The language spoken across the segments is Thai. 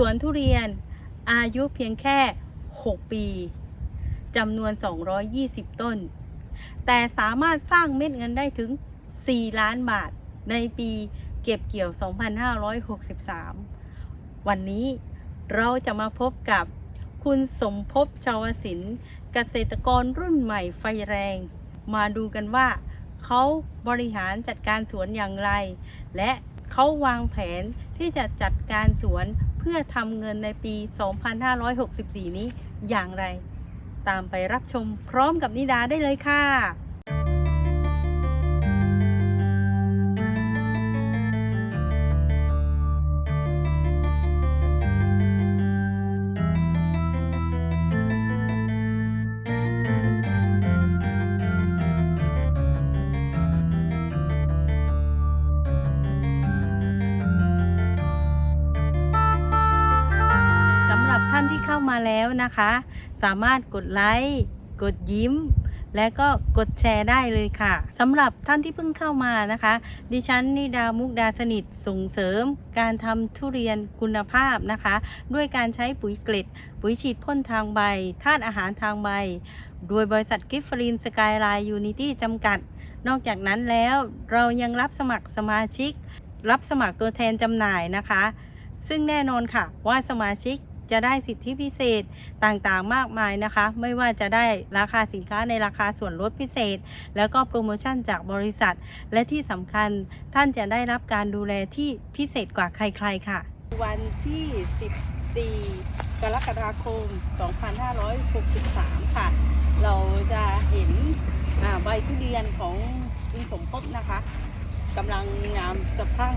สวนทุเรียนอายุเพียงแค่ 6 ปีจำนวน 220 ต้น แต่สามารถสร้างเม็ดเงินได้ถึง 4 ล้านบาท ในปีเก็บเกี่ยว 2563 วันนี้เราจะมาพบกับคุณสมภพชาวศิลป์เกษตรกรรุ่นใหม่ไฟแรง มาดูกันว่าเขาบริหารจัดการสวนอย่างไร และ เขาวางแผนที่จะจัดการสวนเพื่อทำเงินในปี 2564 นี้อย่างไร ตามไปรับชมพร้อมกับนิดาได้เลยค่ะ มาแล้วนะคะ สามารถกดไลค์กดยิ้ม และก็กดแชร์ได้เลยค่ะสำหรับท่านที่เพิ่งเข้ามานะคะ ดิฉันนิดามุกดาสนิทส่งเสริม การทำทุเรียนคุณภาพนะคะ ด้วยการใช้ปุ๋ยเกล็ด ปุ๋ยฉีดพ่นทางใบธาตุอาหารทางใบ โดยบริษัทกิฟฟรินสกายไลน์ยูนิตี้จำกัด นอกจากนั้นแล้วเรายังรับสมัครสมาชิก รับสมัครตัวแทนจำหน่ายนะคะซึ่งแน่นอนค่ะว่าสมาชิก จะได้สิทธิพิเศษต่างๆมากมายนะคะ ไม่ว่าจะได้ราคาสินค้าในราคาส่วนลดพิเศษ แล้วก็โปรโมชั่นจากบริษัท และที่สำคัญท่านจะได้รับการดูแลที่พิเศษกว่าใครๆค่ะ วันที่ 14 กรกฎาคม 2563 ค่ะ เราจะเห็นอ่าใบทุเรียนของคุณสมภพนะคะกำลังงามสะพรั่ง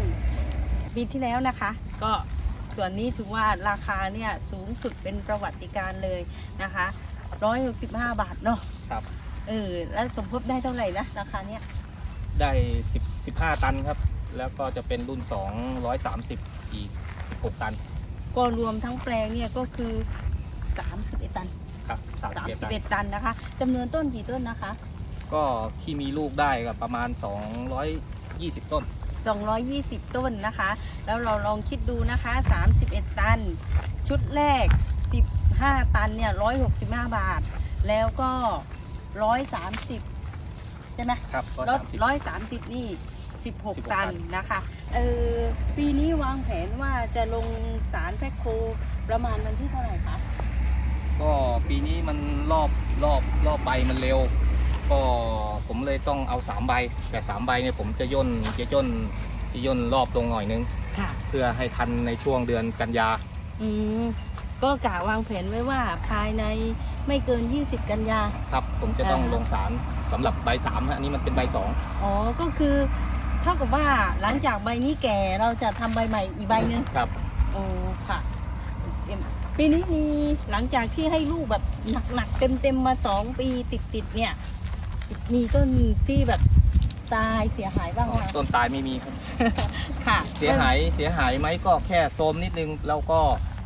ปีที่แล้วนะคะ ก็ ส่วนนี้ถือว่าราคาเนี่ยสูงสุดเป็นประวัติการณ์เลยนะคะ165บาทเนาะครับเออแล้วสมภพได้เท่าไหร่นะราคาเนี้ยได้10 15ตันครับ แล้วก็จะเป็นรุ่น230อีก16ตัน ก็รวมทั้งแปลงเนี่ยก็คือ31ตันครับ31ตัน31ตันนะคะจำนวนต้นกี่ต้นนะคะ ก็ที่มีลูกได้ก็ประมาณ220ต้น 220 ต้นนะคะ แล้วเราลองคิดดูนะคะ 31 ตัน ชุดแรก 15 ตันเนี่ย165 บาท แล้วก็ 130 ใช่ไหมครับรถ130ร้อยสามสิบนี่สิบหก16 ตันนะคะเออปีนี้วางแผนว่าจะลงสารแพคโคประมาณวันที่เท่าไหร่คะก็ปีนี้มันรอบรอบรอบใบมันเร็ว ก็ผมเลยต้องเอา3ใบแต่3ใบเนี่ยผมจะย่นจะย่นจะย่นรอบลงหน่อยนึง ค่ะ เพื่อให้ทันในช่วงเดือนกันยา อืม ก็กะวางแผนไว้ว่าภายในไม่เกิน 20 กันยา ครับ ผมจะต้องอ่าลงสารสำหรับใบ3ฮะอันนี้มันเป็นใบ2อ๋อ ก็คือเท่ากับว่าหลังจากใบนี้แก่เราจะทำใบใหม่อีกใบหนึงครับ โอ้ค่ะเอ็มปีนี้มีหลังจากที่ให้ลูกแบบหนักๆเต็มๆมาสองปีติดๆเนี่ย มีต้นที่แบบตายเสียหายบ้างไหมคะต้นตายไม่มีครับ ค่ะเสียหายเสียหายไหมก็แค่โซมนิดนึงแล้วก็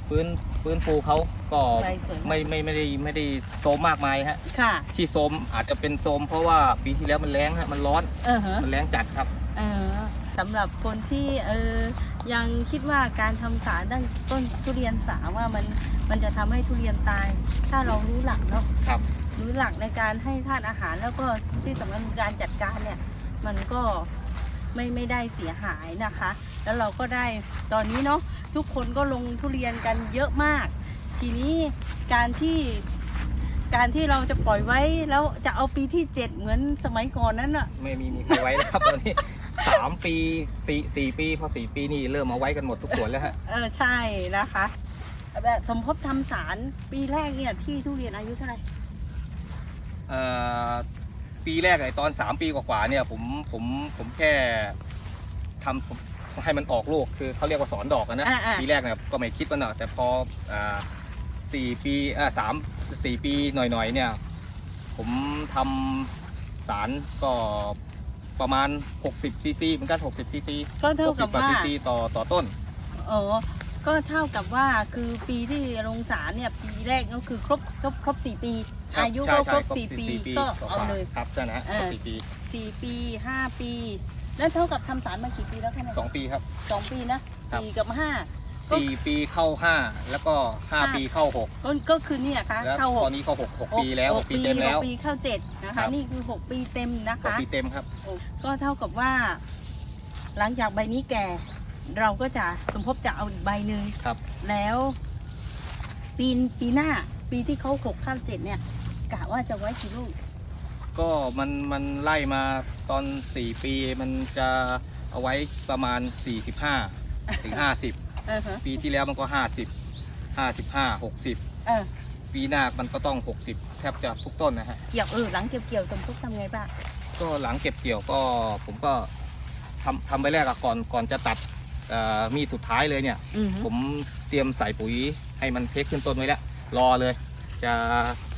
ฟื้นฟื้นฟูเขาก็ใบสวยไม่ไม่ไม่ได้ไม่ได้โซมมากมายฮะค่ะที่โซมอาจจะเป็นโซมเพราะว่าปีที่แล้วมันแรงฮะมันร้อนเออฮะมันแรงจัดครับ เออสำหรับคนที่เออยังคิดว่าการทำสารตั้งต้นทุเรียนสาว่ามัน มันจะทำให้ทุเรียนตาย ถ้าเรารู้หลักเนาะครับรู้หลักในการให้ธาตุอาหารแล้วก็ที่สำคัญคือการจัดการเนี่ย มันก็ไม่ไม่ได้เสียหายนะคะ แล้วเราก็ได้ตอนนี้เนาะทุกคนก็ลงทุเรียนกันเยอะมาก ทีนี้การที่การที่เราจะปล่อยไว้แล้วจะเอาปีที่เจ็ดเหมือนสมัยก่อนนั้นอะไม่มีมีใครไว้แล้วครับตอนนี้สามปีสี่สี่ปี พอสี่ปีนี่เริ่มมาไว้กันหมดทุกสวนแล้วฮะเออใช่นะคะ แบบสมภพทำสารปีแรกเนี่ยที่ทุเรียนอายุเท่าไหร่เอ่อปีแรกไอ้ตอนสามปีกว่าๆเนี่ยผมผมผมแค่ทำผมให้มันออกลูกคือเขาเรียกว่าสอนดอกอะนะอ่าอ่า ปีแรกเนี่ยก็ไม่คิดว่าเนอะแต่พออ่าสี่ปีอ่าสามสี่ปีหน่อยๆเนี่ย ผมทำสารก็ประมาณ 60ซีซีเหมือนกัน60ซีซีก็เท่ากับ60ว่า ซีซีต่อต่อต้น อ๋อ ก็เท่ากับว่าคือปีที่ลงสารเนี่ยปีแรกก็คือครบครบครบสี่ปีครับอายุใช่ก็ใช่ครบครบสี่สี่ปีปีก็กว่าเอาเลยครับใช่นะฮะเออสี่ปีสี่ปีห้าปี แล้วเท่ากับทำสารมากี่ปีแล้วคะเนี่ยสองปีครับสองปีนะครับสี่กับห้าสี่ปีเข้าห้าแล้วก็ห้าค่ะปีเข้าหกก็ก็คือเนี่ยค่ะแล้วเข้าหตอกนนี้เข้าหกหกปีแล้วหกปีหเต็มแล้วหกปีเข้าเจ็ดนะครัคะบนี่คือหกปีเต็มนะหกคะปีเต็มครับ ก็เท่ากับว่า หลังจากใบนี้แก่ เราก็จะสมภพจะเอาอีกใบหนึ่งครับ แล้ว ปีปีหน้า ปีที่เขาหกข้ามเจ็ดเนี่ยกะว่าจะไว้กี่ลูก ก็มันมันไล่มาตอน 4 ปีมันจะเอาไว้ประมาณ 45 ถึง50เออฮะปีที่แล้วมันก็ 50 55 60 เออปีหน้ามันก็ต้อง 60 แทบจะทุกต้นนะฮะ เกี่ยวเออหลังเกี่ยวเกี่ยวสมภพทำไงบ้างก็หลังเก็บเกี่ยวก็ผมก็ทำทำไปแรกอะก่อนก่อนจะตัด เอ่อมีดสุดท้ายเลยเนี่ย อืมผมเตรียมใส่ปุ๋ยให้มันเทคขึ้นต้นไว้แล้ว รอเลย จะ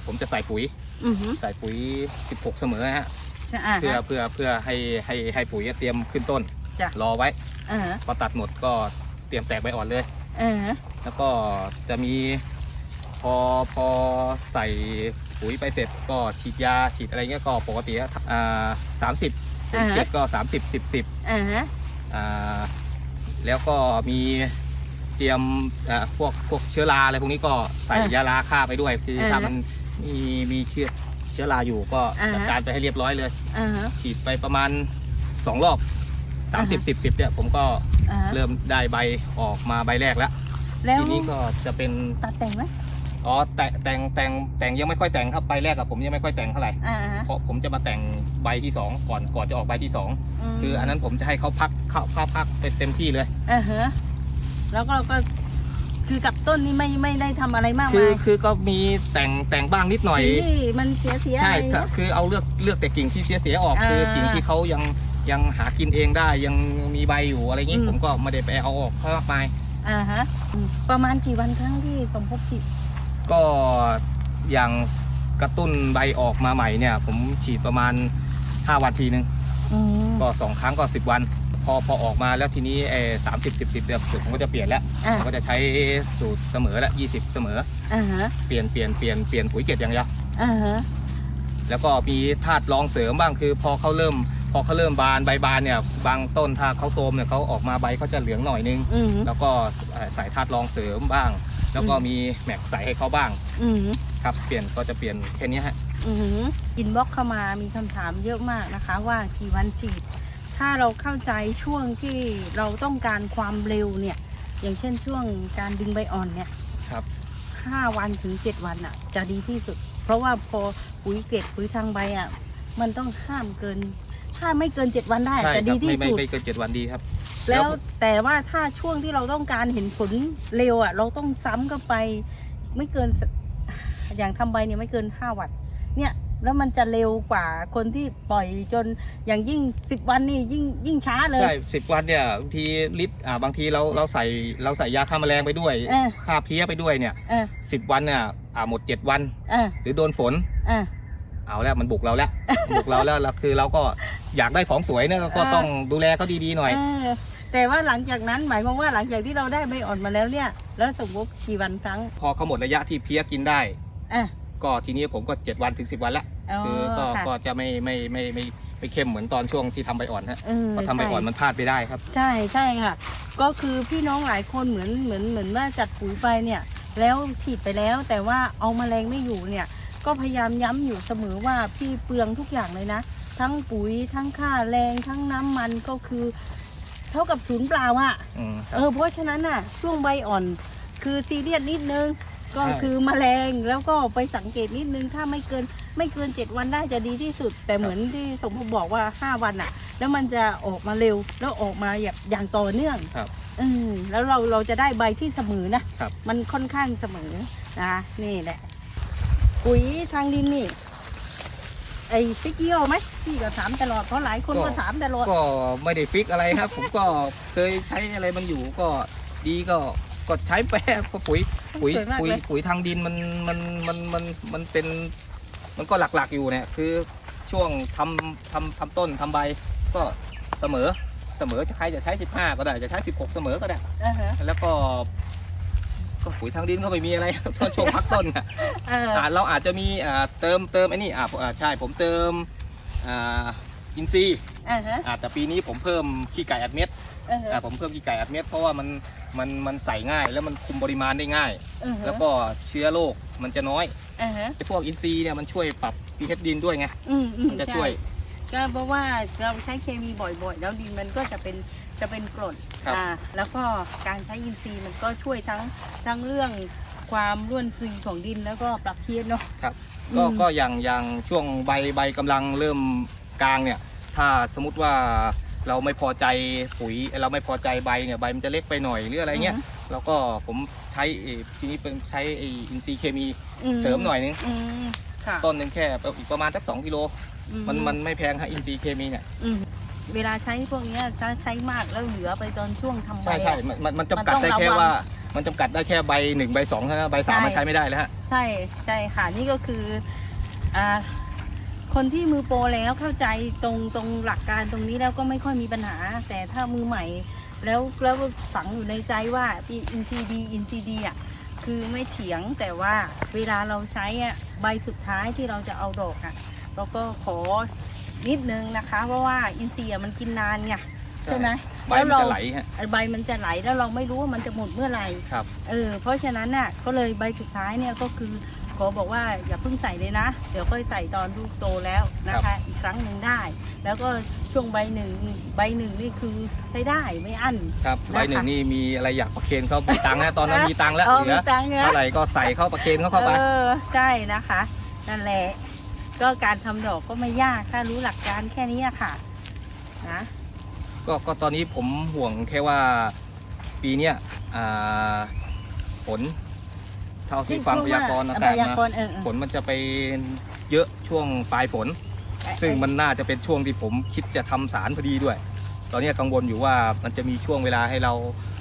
ผมจะใส่ปุ๋ย อือฮึใส่ปุ๋ย 16 เสมอนะฮะจะอ่าเพื่อฮะ เพื่อเพื่อให้ให้ให้ปุ๋ยเตรียมขึ้นต้น จ้ะ รอไว้อ่าฮะพอตัดหมดก็เตรียมแตกใบอ่อนเลยเออฮะแล้วก็จะมีพอพอใส่ปุ๋ยไปเสร็จก็ฉีดยาฉีดอะไรเงี้ยก็ปกติอะอ่าสามสิบเจ็ดก็สามสิบสิบสิบอ่าฮะอ่า แล้วก็มีเตรียมอ่าพวกพวกเชื้อราอะไรพวกนี้ก็ใส่ยาลาฆ่าไปด้วยคือถ้ามันมีมีเชื้อเชื้อราอยู่ก็จัดการไปให้เรียบร้อยเลยอ่าฮะฉีดไปประมาณ2รอบอ่าฮะ30 10 10เนี่ยผมก็อ่าฮะเริ่มได้ใบออกมาใบแรกแล้วแล้วทีนี้ก็จะเป็นตัดแต่งไหม อ๋อแต่แต่งแต่งแต่งยังไม่ค่อยแต่งครับใบแรกกับผมยังไม่ค่อยแต่งเท่าไหร่อ่าฮะเพราะผมจะมาแต่งใบที่2ก่อนก่อนจะออกใบที่2มคืออันนั้นผมจะให้เขาพักเข้าเข้าพักเป็นเต็มที่เลย อ่าฮะแล้วก็เราก็คือกับต้นนี่ไม่ไม่ได้ทำอะไรมากคือมายคือก็มีแต่งแต่งบ้างนิดหน่อย สิ่งที่มันเสียเสียๆใช่อะไรครับเงี้ยคือเอาเลือกเลือกแต่กิ่งที่เสียเสียๆออกอ่าคือกิ่งที่เขายังยังหากินเองได้ยังมีใบอยู่อะไรอย่างงี้อืม ผมก็ไม่ได้ไปเอาออกมากมายอ่าฮะอืมประมาณกี่วันครั้งที่สมภพฉีด ก็อย่างกระตุ้นใบออกมาใหม่เนี่ย ผมฉีดประมาณ 5 วันทีนึงอืมก็ 2 ครั้งก็ 10 วัน พอพอออกมาแล้วทีนี้เอสามสิบสิบสิบเนี่ยผมก็จะเปลี่ยนแล้วอ่าผมก็จะใช้สูตรเสมอละยี่สิบเสมออ่าฮะเปลี่ยนเปลี่ยนเปลี่ยนเปลี่ยนปุ๋ยเกล็ดอย่างเดียวอ่าฮะแล้วก็มีธาตุรองเสริมบ้างคือ พอเขาเริ่ม พอเขาเริ่มบานใบบานเนี่ยบางต้นถ้าเขาโทรมเนี่ยเขาออกมาใบเขาจะเหลืองหน่อยนึง อืมแล้วก็เอ่อใส่ธาตุรองเสริมบ้าง แล้วก็มีแม็กใส่ให้เขาบ้างอืมครับ เปลี่ยนก็จะเปลี่ยนแค่นี้ฮะอืมอินบ็อกเข้ามามีคำถามเยอะมากนะคะ ว่ากี่วันฉีด ถ้าเราเข้าใจช่วงที่เราต้องการความเร็วเนี่ย อย่างเช่นช่วงการดึงใบอ่อนเนี่ย ครับ ห้าวันถึงเจ็ดวันอะ จะดีที่สุด เพราะว่าพอปุ๋ยเกล็ดปุ๋ยทางใบอะ มันต้องห้ามเกิน ถ้าไม่เกินเจ็ดวันได้ใช่จะคดีรับที่ไม่ไม่สุด ไม่เกินเจ็ดวันดีครับ แล้วแต่ว่าถ้าช่วงที่เราต้องการเห็นผลเร็วอะ เราต้องซ้ำก็ไป ไม่เกินสอย่างทำใบเนี่ยไม่เกินห้าวันเนี่ย แล้วมันจะเร็วกว่าคนที่ปล่อยจนอย่างยิ่งสิบวันนี่ยิ่งยิ่งช้าเลย ใช่สิบวันเนี่ยบางทีลิตรอ่าบางทีเราเราใส่เราใส่ยาฆ่าแมลงไปด้วยเออ ฆ่าเพลี้ยไปด้วยเนี่ยเออสิบวันเนี่ยอ่าหมดเจ็ดวัน เออหรือโดนฝน เออเอาแล้วมันบุกเราแล้ว บุกเราแล้วแล้วคือเราก็ อยากได้ของสวยเนี่ยก็เออต้องดูแลเขาดีๆหน่อย เออแต่ว่าหลังจากนั้นหมายความว่าหลังจากที่เราได้ใบอ่อนมาแล้วเนี่ย แล้วสมมติกี่วันครั้งพอเขาหมดระยะที่เพลี้ยกินได้ อะ ก็ทีนี้ผมก็เจ็ดวันถึงสิบวันละอ๋อคือก็ค่ะ ก็จะไม่ไม่ไม่ไม่ไม่เข้มเหมือนตอนช่วงที่ทำใบอ่อนฮะเออเพราะทำใบใช่อ่อนมันพลาดไปได้ครับ ใช่ใช่ค่ะ ก็คือพี่น้องหลายคนเหมือนเหมือนเหมือนว่าจัดปุ๋ยไปเนี่ย แล้วฉีดไปแล้ว แต่ว่าเอาแมลงไม่อยู่เนี่ย ก็พยายามย้ำอยู่เสมอว่าพี่เปลืองทุกอย่างเลยนะ ทั้งปุ๋ยทั้งค่าแรงทั้งน้ำมันก็คือ เท่ากับศูนย์เปล่าอะอืมครับ เออเพราะฉะนั้นน่ะช่วงใบอ่อนคือซีเรียสนิดนึง ก็ใช่ คือแมลงแล้วก็ไปสังเกตนิดนึงถ้าไม่เกินไม่เกิน 7 วันได้จะดีที่สุด แต่เหมือนที่สมภพบอกว่า 5 วันอะแล้วมันจะออกมาเร็วแล้วออกมาอย่างอย่างต่อเนื่อง ครับ อืมแล้วเราเราจะได้ใบที่เสมอนะครับ มันค่อนข้างเสมอนะนี่แหละปุ๋ยทางดินนี่ ไอ้ฟิกเกียวไหมพี่ก็ถามตลอดเพราะหลายคนก็ถามตลอดก็ไม่ได้ฟิกอะไรครับ ผมก็เคยใช้อะไรมันอยู่ก็ดีก็ก็ใช้ไปก็ปุ๋ยปุ๋ยสวยมากปุ๋ยเลยปุ๋ยทางดินมันมันมันมันมันเป็นมันก็หลักๆอยู่เนี่ยคือช่วงทำทำทำต้นทำใบก็เสมอเสมอจะใครจะใช้ 15 ก็ได้จะใช้ 16 เสมอก็ได้อ่าฮะแล้วก็ ก็ปุ๋ยทางดินก็ไม่มีอะไร ตอนช่วงพักต้นอะเอออ่าเราอาจจะมีอ่าเติมเติมไอ้นี่อ่าอ่าใช่ผมเติมอ่าอินทรีย์อ่าฮะอ่าแต่ปีนี้ผมเพิ่มขี้ไก่อัดเม็ดเออฮะอ่าผมเพิ่มขี้ไก่อัดเม็ดเพราะว่ามันมันมันใส่ง่ายแล้วมันคุมปริมาณได้ง่าย เออฮะแล้วก็เชื้อโรคมันจะน้อยเออฮะไอ้พวกอินทรีย์เนี่ยมันช่วยปรับ pH ดินด้วยไงอืมอืมมันจะใช่วย ก็เพราะว่าเราใช้เคมีบ่อยๆ แล้วดินมันก็จะเป็นจะเป็นกรด ครับอ่าแล้วก็การใช้อินทรีย์มันก็ช่วยทั้งทั้งเรื่องความร่วนซึมของดินแล้วก็ปรับเพี้ยนเนาะ ครับอืมก็ก็อย่างอย่างช่วงใบใบกำลังเริ่มกลางเนี่ย ถ้าสมมติว่าเราไม่พอใจปุ๋ย เราไม่พอใจใบเนี่ยใบมันจะเล็กไปหน่อยหรืออะไรเงี้ยแล้วก็ผมใช้เอ่อทีนี้เป็นใช้ไอ้อินทรีย์เคมีเสริมหน่อยนึงอืมค่ะต้นหนึ่งแค่อีกประมาณสักสองกิโล อืมันมันไม่แพงฮะอินทรีย์เคมีเนี่ย อืม เวลาใช้พวกเนี้ยถ้าใช้มากแล้วเหลือไปตอนช่วงทำใบใช่ใช่อะ มันมันมันจำกัดมันต้องได้แค่ระวังว่า มันจำกัดได้แค่ใบหนึ่งใบสองเท่านั้นใบสามใช่ มันใช้ไม่ได้แล้วฮะ ใช่ใช่ค่ะนี่ก็คืออ่าคนที่มือโปรแล้วเข้าใจตรงตรงหลักการตรงนี้แล้วก็ไม่ค่อยมีปัญหา แต่ถ้ามือใหม่ แล้วแล้วฝังอยู่ในใจว่าอินซีดีอินซีดีอะคือไม่เถียงแต่ว่าเวลาเราใช้อะใบสุดท้ายที่เราจะเอาดอกอะ เราก็ขอนิดนึงนะคะ เพราะว่าอินซีอะมันกินนานไงใช่ไหมใบแล้วมันเราจะไหลฮะ ใบมันจะไหลแล้วเราไม่รู้ว่ามันจะหมดเมื่อไหร่ครับ เออเพราะฉะนั้นน่ะก็เลยใบสุดท้ายเนี่ยก็คือขอบอกว่าอย่าเพิ่งใส่เลยนะ เดี๋ยวค่อยใส่ตอนลูกโตแล้วนะคะอีกครั้งหนึ่งได้ แล้วก็ช่วงใบหนึ่งใบหนึ่งนี่คือใช้ได้ไม่อั้น ครับนะคะ ใบหนึ่งนี่มีอะไรอยากประเคนเขามีตังค์นะตอนนั้นมีตังค์แล้วเออเหลืมีอตังค์เนอะเท่าไหร่ก็ใส่เข้าประเคนเขาเข้าไป เออใช่นะคะ นั่นแหละ ก็การทำดอกก็ไม่ยากถ้ารู้หลักการแค่นี้อะค่ะนะก็ก็ตอนนี้ผมห่วงแค่ว่าปีเนี้ยอ่าฝนเท่าที่ฟังพยากรณ์อากาศพยานะ กรณ์เออเออ ฝนมันจะไปเยอะช่วงปลายฝนซึ่งมันน่าจะเป็นช่วงที่ผมคิดจะทำสารพอดีด้วย ตอนนี้กังวลอยู่ว่ามันจะมีช่วงเวลาให้เรา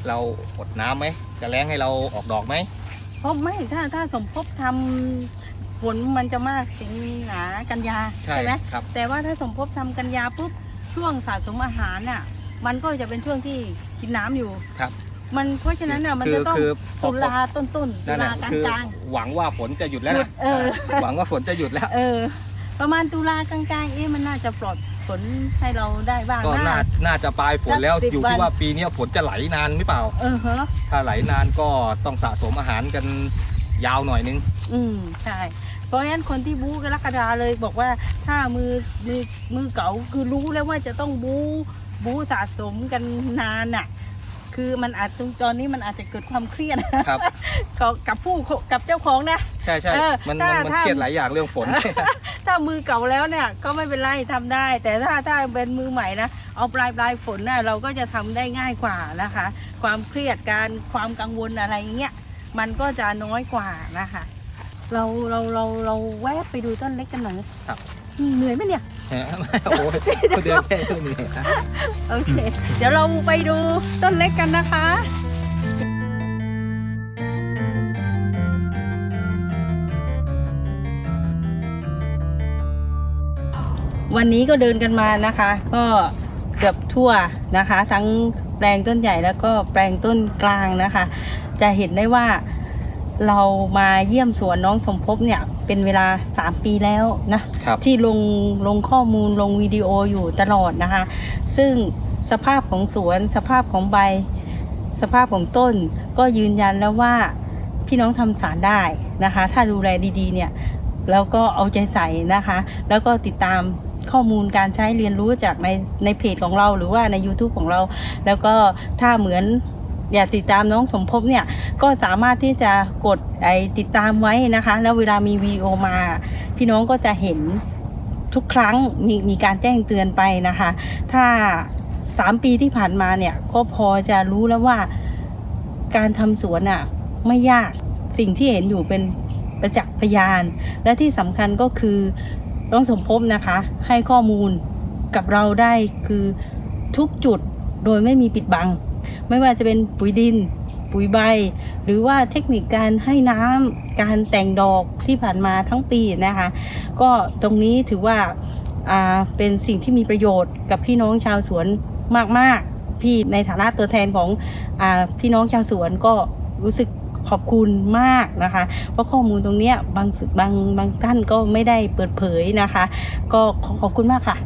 เราอดน้ำไหมจะแล้งให้เราออกดอกไหม เพราะไม่ถ้าถ้าสมภพทำ ฝนมันจะมากสิงหากันยาใช่ไหมครับ แต่ว่าถ้าสมภพทำกันยาปุ๊บช่วงสะสมอาหารน่ะ มันก็จะเป็นช่วงที่กินน้ำอยู่ ครับ มันเพราะฉะนั้นน่ะมันคืจะต้องคือพอตุลาต้นต้นๆตุนั่นลาน่ะกลางคือกลาง หวังว่าฝนจะหยุดแล้วหยุนะดเออ หวังว่าฝนจะหยุดแล้วเออ ประมาณตุลากลางกลางๆเอ๊ะมันน่าจะปลอดฝนให้เราได้บ้างก็น่านะ น่าจะปลายฝนแล้วสัก10อยู่ที่วัน ว่าปีเนี้ยฝนจะไหลนานหรือเปล่า เออฮะถ้าไหลนานก็ต้องสะสมอาหารกันยาวหน่อยนึง อืมใช่ เพราะฉะนั้นคนที่บู๊กรกฎาเลยบอกว่าถ้ามือมือมือเก๋าคือรู้แล้วว่าจะต้องบู๊บู๊สะสมกันนานอะ คือมันอาจตอนนี้มันอาจจะเกิดความเครียดครับ กับกับผู้กับเจ้าของนะใช่ใช่เออมันถ้ามันมันถ้าเครียดหลายอย่างเรื่องฝน ถ้ามือเก่าแล้วเนี่ยก็ไม่เป็นไรทำได้ แต่ถ้าถ้าเป็นมือใหม่นะเอาปลายปลายฝนน่ะเราก็จะทำได้ง่ายกว่านะคะ ความเครียดการความกังวลอะไรอย่างเงี้ยมันก็จะน้อยกว่านะคะ เราเราเราเราแวะไปดูต้นเล็กกันหน่อยครับ เหนื่อยไหมเนี่ยโอ้ยเดือนแค่นี้โอเค เดี๋ยวเราไปดูต้นเล็กกันนะคะวันนี้ก็เดินกันมานะคะ ก็เกือบทั่วนะคะ ทั้งแปลงต้นใหญ่แล้วก็แปลงต้นกลางนะคะ จะเห็นได้ว่า เรามาเยี่ยมสวนน้องสมภพเนี่ยเป็นเวลา 3 ปีแล้วนะครับที่ลงลงข้อมูลลงวิดีโออยู่ตลอดนะคะ ซึ่งสภาพของสวนสภาพของใบ สภาพของต้นก็ยืนยันแล้วว่าพี่น้องทำสารได้นะคะ ถ้าดูแลดีๆเนี่ยแล้วก็เอาใจใส่นะคะ แล้วก็ติดตามข้อมูลการใช้เรียนรู้จากในในเพจของเราหรือว่าใน YouTube ของเรา แล้วก็ถ้าเหมือน อยากติดตามน้องสมภพเนี่ยก็สามารถที่จะกดไอติดตามไว้นะคะ แล้วเวลามีวีดีโอมา พี่น้องก็จะเห็นทุกครั้งมีมีการแจ้งเตือนไปนะคะ ถ้าสามปีที่ผ่านมาเนี่ยก็พอจะรู้แล้วว่าการทำสวนอะไม่ยากสิ่งที่เห็นอยู่เป็นประจักษ์พยาน และที่สำคัญก็คือน้องสมภพนะคะ ให้ข้อมูลกับเราได้คือทุกจุดโดยไม่มีปิดบัง ไม่ว่าจะเป็นปุ๋ยดิน ปุ๋ยใบ หรือว่าเทคนิคการให้น้ำการแต่งดอกที่ผ่านมาทั้งปีนะคะ ก็ตรงนี้ถือว่าเป็นสิ่งที่มีประโยชน์กับพี่น้องชาวสวนมากๆ พี่ในฐานะตัวแทนของอพี่น้องชาวสวนก็รู้สึกขอบคุณมากนะคะ เพราะข้อมูลตรงนี้บางสุดบางบางท่านก็ไม่ได้เปิดเผยนะคะ ก็ขอขอบคุณมากค่ะ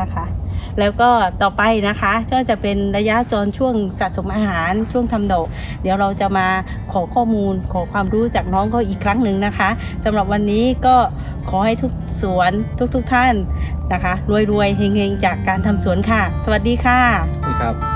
นะคะ แล้วก็ต่อไปนะคะ ก็จะเป็นระยะจรช่วงสะสมอาหารช่วงทำดอก เดี๋ยวเราจะมาขอข้อมูลขอความรู้จากน้องก็อีกครั้งหนึ่งนะคะสำหรับวันนี้ก็ขอให้ทุกสวนทุกๆทท่านนะคะรวยๆเฮงๆจากการทำสวนค่ะ สวัสดีค่ะนี่ครับ